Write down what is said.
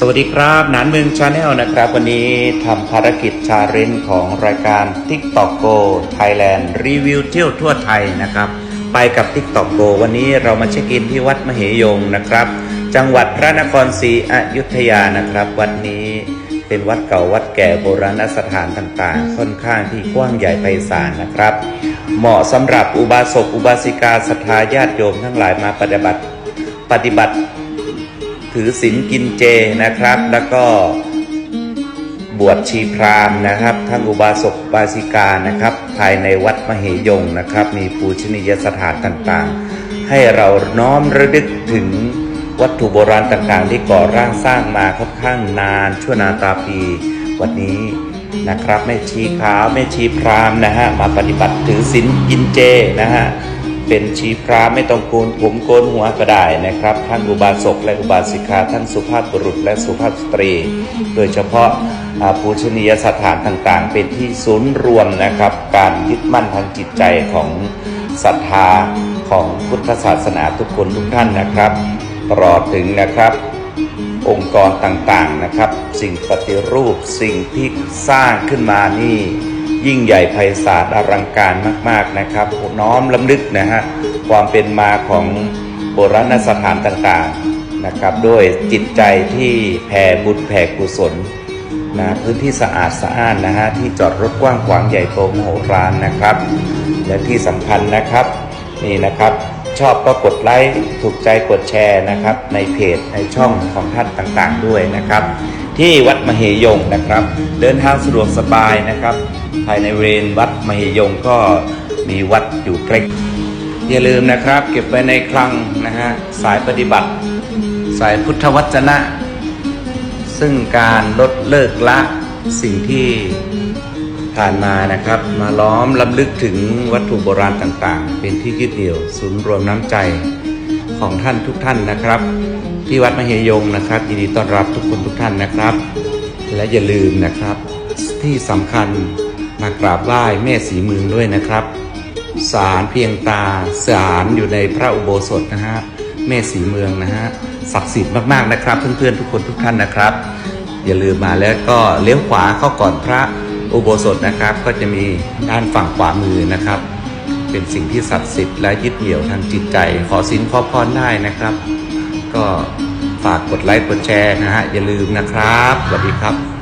สวัสดีครับหนานเมืองชาแนลนะครับ วันนี้ทำภารกิจชาเรนของรายการ TikTok Go Thailand รีวิวเที่ยวทั่วไทยนะครับ ไปกับ TikTok Go วันนี้เรามาเช็คอินที่วัดมเหยงนะครับ จังหวัดพระนครศรีอยุธยานะครับ วัดนี้เป็นวัดเก่าวัดแก่โบราณสถานต่างๆ ค่อนข้างที่กว้างใหญ่ไพศาลนะครับ เหมาะสำหรับอุบาสกอุบาสิกาศรัทธาญาติโยมทั้งหลายมาปฏิบัติปฏิบัติ ถือศีลกินเจนะครับ แล้วก็บวชชีพรามนะครับทั้งอุบาสกบาสิกานะครับ ภายในวัดมเหยงนะครับ มีปูชนียสถานต่างๆ ให้เราน้อมระลึกถึงวัตถุโบราณต่างๆ ที่ก่อร่างสร้างมาค่อนข้างนานชั่วนาตาปี วันนี้นะครับแม่ชีขาวแม่ชีพรามนะฮะมาปฏิบัติถือศีลกินเจนะฮะ เป็นชีพราไม่ต้องโกนผมโกนหัวก็ได้นะครับทั้งอุบาสกและอุบาสิกาทั้งสุภาพบุรุษและสุภาพสตรี โดยเฉพาะปูชนียสถานต่างๆ เป็นที่ศูนย์รวมนะครับ การยึดมั่นทางจิตใจของศรัทธาของพุทธศาสนาทุกคนทุกท่านนะครับตลอดถึงนะครับ องค์กรต่างๆนะครับ สิ่งปฏิรูปสิ่งที่สร้างขึ้นมานี่ ยิ่งใหญ่ไพศาลอลังการมาก ๆนะครับ น้อมลำลึกนะฮะความเป็นมาของโบราณสถานต่างๆนะครับด้วยจิตใจที่แผ่บุญแผ่กุศลนะพื้นที่สะอาดสะอ้านนะฮะที่จอดรถกว้างขวางใหญ่โตมโหฬารนะครับ และที่สำคัญนะครับนี่นะครับชอบก็กดไลค์ถูกใจกดแชร์นะครับ ในเพจในช่องของท่านต่างๆด้วยนะครับ ที่วัดมเหยงนะครับ เดินทางสะดวกสบายนะครับ ภายในเวรวัดมเหยงก็มีวัดอยู่ใกล้อย่าลืมนะครับ เก็บไว้ในคลังนะฮะสายปฏิบัติ สายพุทธวจนะ ซึ่งการลดเลิกละสิ่งที่ผ่านมานะครับ มาล้อมลำลึกถึงวัตถุโบราณต่างๆ เป็นที่ยึดเหนี่ยวศูนย์รวมน้ำใจของท่านทุกท่านนะครับ ที่วัดมเหยงนะครับยินดีต้อนรับทุกคนทุกท่านนะครับ และอย่าลืมนะครับที่สำคัญ มากราบไหว้แม่สีเมืองด้วยนะครับศาลเพียงตาศาลอยู่ในพระอุโบสถนะฮะแม่สีเมืองนะฮะศักดิ์สิทธิ์มากๆนะครับ เพื่อนๆทุกคนทุกท่านนะครับ อย่าลืมมาแล้วก็เลี้ยวขวาเข้าก่อนพระอุโบสถนะครับ ก็จะมีด้านฝั่งขวามือนะครับ เป็นสิ่งที่ศักดิ์สิทธิ์และยึดเหนี่ยวทางจิตใจ ขอสินขอพรได้นะครับ ก็ฝากกดไลค์กดแชร์นะฮะอย่าลืมนะครับสวัสดีครับ